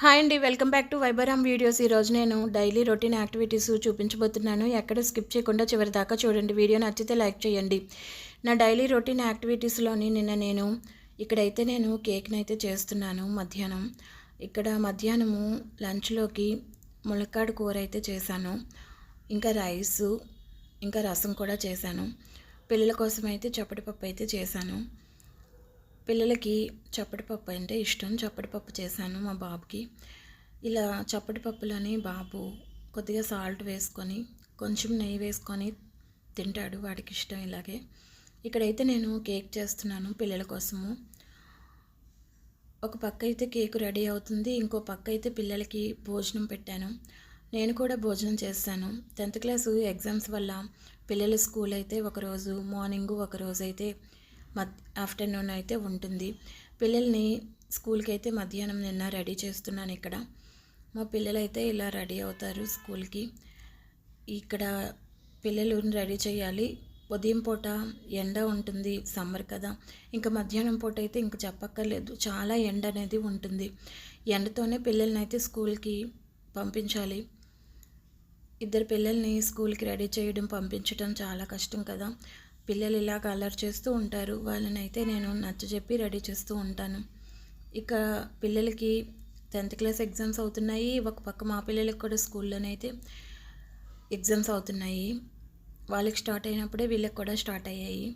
Hi అండి welcome back to వైబరామ్ videos. ఈరోజు నేను డైలీ రొటీన్ యాక్టివిటీస్ చూపించబోతున్నాను. ఎక్కడ స్కిప్ చేయకుండా చివరి దాకా చూడండి. వీడియో నచ్చితే లైక్ చేయండి. నా డైలీ రొటీన్ యాక్టివిటీస్లోని నిన్న నేను ఇక్కడైతే నేను కేక్ని అయితే చేస్తున్నాను మధ్యాహ్నం. ఇక్కడ మధ్యాహ్నము లంచ్లోకి ములక్కాడు కూర అయితే చేశాను. ఇంకా రైసు ఇంకా రసం కూడా చేశాను. పిల్లల కోసం అయితే చప్పటి పప్పు అయితే చేశాను. పిల్లలకి చప్పటి పప్పు అంటే ఇష్టం. చప్పటి పప్పు చేశాను మా బాబుకి. ఇలా చప్పటి పప్పులని బాబు కొద్దిగా సాల్ట్ వేసుకొని కొంచెం నెయ్యి వేసుకొని తింటాడు వాడికి ఇష్టం ఇలాగే. ఇక్కడైతే నేను కేక్ చేస్తున్నాను పిల్లల కోసము. ఒక పక్క అయితే కేక్ రెడీ అవుతుంది. ఇంకో పక్క అయితే పిల్లలకి భోజనం పెట్టాను. నేను కూడా భోజనం చేస్తాను. టెన్త్ క్లాసు ఎగ్జామ్స్ వల్ల పిల్లల స్కూల్ అయితే ఒకరోజు మార్నింగ్ ఒకరోజు అయితే ఆఫ్టర్నూన్ అయితే ఉంటుంది. పిల్లల్ని స్కూల్కి అయితే మధ్యాహ్నం నిన్న రెడీ చేస్తున్నాను ఇక్కడ. మా పిల్లలు అయితే ఇలా రెడీ అవుతారు స్కూల్కి. ఇక్కడ పిల్లలు రెడీ చేయాలి. ఉదయం పూట ఎండ ఉంటుంది సమ్మర్ కదా. ఇంకా మధ్యాహ్నం పూట అయితే ఇంకా చెప్పక్కర్లేదు. చాలా ఎండ అనేది ఉంటుంది. ఎండతోనే పిల్లల్ని అయితే స్కూల్కి పంపించాలి. ఇద్దరు పిల్లల్ని స్కూల్కి రెడీ చేయడం పంపించడం చాలా కష్టం కదా. పిల్లలు ఇలా కలర్ చేస్తూ ఉంటారు వాళ్ళని అయితే నేను నచ్చ చెప్పి రెడీ చేస్తూ ఉంటాను. ఇక పిల్లలకి టెన్త్ క్లాస్ ఎగ్జామ్స్ అవుతున్నాయి. ఒక పక్క మా పిల్లలకి కూడా స్కూల్లోనే అయితే ఎగ్జామ్స్ అవుతున్నాయి. వాళ్ళకి స్టార్ట్ అయినప్పుడే వీళ్ళకి కూడా స్టార్ట్ అయ్యాయి.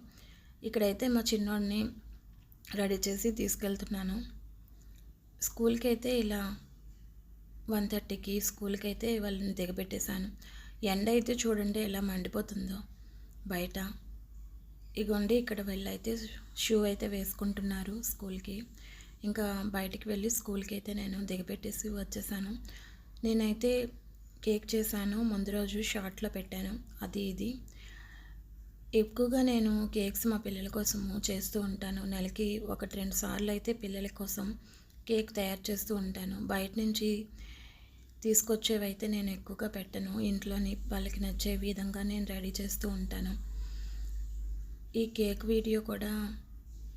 ఇక్కడైతే మా చిన్నోడిని రెడీ చేసి తీసుకెళ్తున్నాను. స్కూల్కి అయితే ఇలా వన్ థర్టీకి స్కూల్కి అయితే వాళ్ళని దిగబెట్టేశాను. ఎండ అయితే చూడండి ఎలా మండిపోతుందో బయట. ఇగోండి ఇక్కడ వెళ్ళైతే షూ అయితే వేసుకుంటున్నారు స్కూల్కి. ఇంకా బయటికి వెళ్ళి స్కూల్కి అయితే నేను దిగపెట్టేసి వచ్చేసాను. నేనైతే కేక్ చేశాను ముందు రోజు షార్ట్లో పెట్టాను అది ఇది. ఎక్కువగా నేను కేక్స్ మా పిల్లల కోసము చేస్తూ ఉంటాను. నెలకి ఒకటి రెండు సార్లు అయితే పిల్లల కోసం కేక్ తయారు చేస్తూ ఉంటాను. బయట నుంచి తీసుకొచ్చేవైతే నేను ఎక్కువగా పెట్టను. ఇంట్లోని వాళ్ళకి నచ్చే విధంగా నేను రెడీ చేస్తూ ఉంటాను. ఈ కేక్ వీడియో కూడా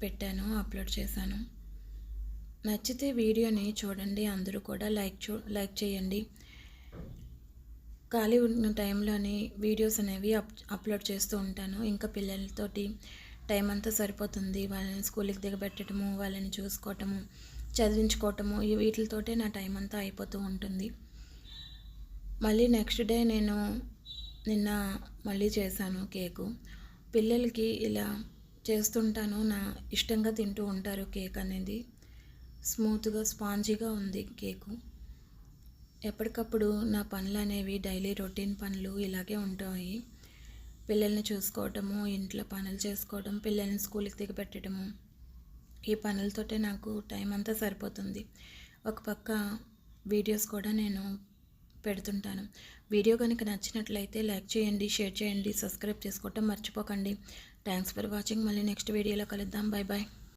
పెట్టాను అప్లోడ్ చేశాను. నచ్చితే వీడియోని చూడండి అందరూ కూడా లైక్ చూ లైక్ చేయండి. ఖాళీ ఉన్న టైంలోని వీడియోస్ అనేవి అప్ అప్లోడ్ చేస్తూ ఉంటాను. ఇంకా పిల్లలతోటి టైం అంతా సరిపోతుంది. వాళ్ళని స్కూల్కి దిగబెట్టడము వాళ్ళని చూసుకోవటము చదివించుకోవటము ఈ వీటితోటే నా టైం అంతా అయిపోతూ ఉంటుంది. మళ్ళీ నెక్స్ట్ డే నేను నిన్న మళ్ళీ చేశాను కేకు. పిల్లలకి ఇలా చేస్తుంటాను. నా ఇష్టంగా తింటూ ఉంటారు కేక్ అనేది. స్మూత్గా స్పాంజీగా ఉంది కేకు. ఎప్పటికప్పుడు నా పనులు అనేవి డైలీ రొటీన్ పనులు ఇలాగే ఉంటాయి. పిల్లల్ని చూసుకోవటము ఇంట్లో పనులు చేసుకోవడం పిల్లల్ని స్కూల్కి దిగబెట్టడము. ఈ పనులతోటే నాకు టైం అంతా సరిపోతుంది. ఒక పక్క వీడియోస్ కూడా నేను పెడుతుంటాను. వీడియో కనుక నచ్చినట్లయితే లైక్ చేయండి షేర్ చేయండి సబ్స్క్రైబ్ చేసుకోవటం మర్చిపోకండి. Thanks for watching. మళ్ళీ నెక్స్ట్ వీడియోలో కలుద్దాం. Bye bye